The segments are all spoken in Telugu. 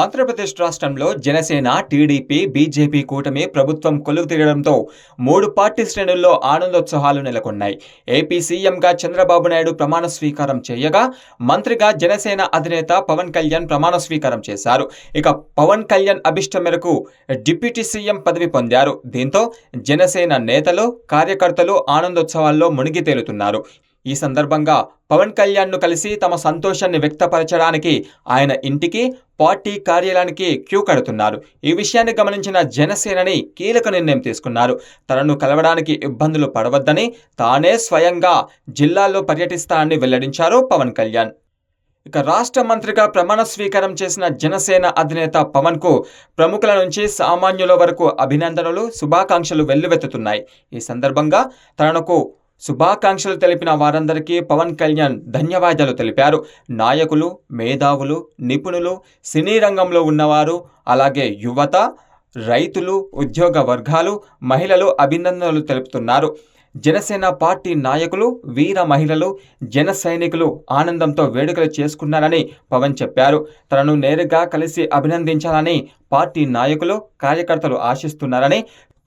ఆంధ్రప్రదేశ్ రాష్ట్రంలో జనసేన టీడీపీ బీజేపీ కూటమి ప్రభుత్వం కొలువు తీరడంతో మూడు పార్టీ శ్రేణుల్లో ఆనందోత్సాహాలు నెలకొన్నాయి. ఏపీ సీఎంగా చంద్రబాబు నాయుడు ప్రమాణ స్వీకారం చేయగా మంత్రిగా జనసేన అధినేత పవన్ కళ్యాణ్ ప్రమాణ స్వీకారం చేశారు. ఇక పవన్ కళ్యాణ్ అభిష్టం మేరకు డిప్యూటీ సీఎం పదవి పొందారు. దీంతో జనసేన నేతలు కార్యకర్తలు ఆనందోత్సవాల్లో మునిగి తేలుతున్నారు. ఈ సందర్భంగా పవన్ కళ్యాణ్ను కలిసి తమ సంతోషాన్ని వ్యక్తపరచడానికి ఆయన ఇంటికి పార్టీ కార్యాలయానికి క్యూ కడుతున్నారు. ఈ విషయాన్ని గమనించిన జనసేనని కీలక నిర్ణయం తీసుకున్నారు. తనను కలవడానికి ఇబ్బందులు పడవద్దని తానే స్వయంగా జిల్లాల్లో పర్యటిస్తానని వెల్లడించారు పవన్ కళ్యాణ్. ఇక రాష్ట్ర మంత్రిగా ప్రమాణ స్వీకారం చేసిన జనసేన అధినేత పవన్కు ప్రముఖుల నుంచి సామాన్యుల వరకు అభినందనలు శుభాకాంక్షలు వెల్లువెత్తుతున్నాయి. ఈ సందర్భంగా తనకు శుభాకాంక్షలు తెలిపిన వారందరికీ పవన్ కళ్యాణ్ ధన్యవాదాలు తెలిపారు. నాయకులు మేధావులు నిపుణులు సినీ రంగంలో ఉన్నవారు అలాగే యువత రైతులు ఉద్యోగ వర్గాలు మహిళలు అభినందనలు తెలుపుతున్నారు. జనసేన పార్టీ నాయకులు వీర మహిళలు జన సైనికులు ఆనందంతో వేడుకలు చేసుకున్నారని పవన్ చెప్పారు. తనను నేరుగా కలిసి అభినందించాలని పార్టీ నాయకులు కార్యకర్తలు ఆశిస్తున్నారని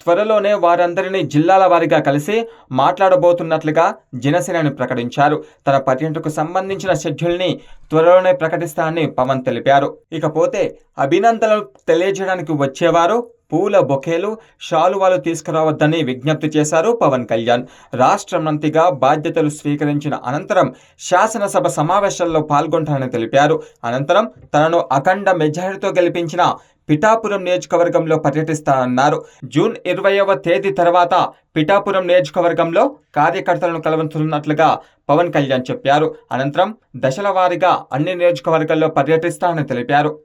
త్వరలోనే వారందరినీ జిల్లాల వారీగా కలిసి మాట్లాడబోతున్నట్లుగా జనసేనని ప్రకటించారు. తన పర్యటనకు సంబంధించిన షెడ్యూల్ని త్వరలోనే ప్రకటిస్తానని పవన్ తెలిపారు. ఇకపోతే అభినందనలు తెలియజేయడానికి వచ్చేవారు పూల బొకేలు శాలువాలు తీసుకురావద్దని విజ్ఞప్తి చేశారు పవన్ కళ్యాణ్. రాష్ట్ర మంత్రిగా బాధ్యతలు స్వీకరించిన అనంతరం శాసనసభ సమావేశాల్లో పాల్గొంటానని తెలిపారు. అనంతరం తనను అఖండ మెజారిటీతో గెలిపించిన పిఠాపురం నియోజకవర్గంలో పర్యటిస్తానన్నారు. జూన్ ఇరవైవ తేదీ తర్వాత పిఠాపురం నియోజకవర్గంలో కార్యకర్తలను కలవనున్నట్లుగా పవన్ కళ్యాణ్ చెప్పారు. అనంతరం దశల వారీగా అన్ని నియోజకవర్గాల్లో పర్యటిస్తానని తెలిపారు.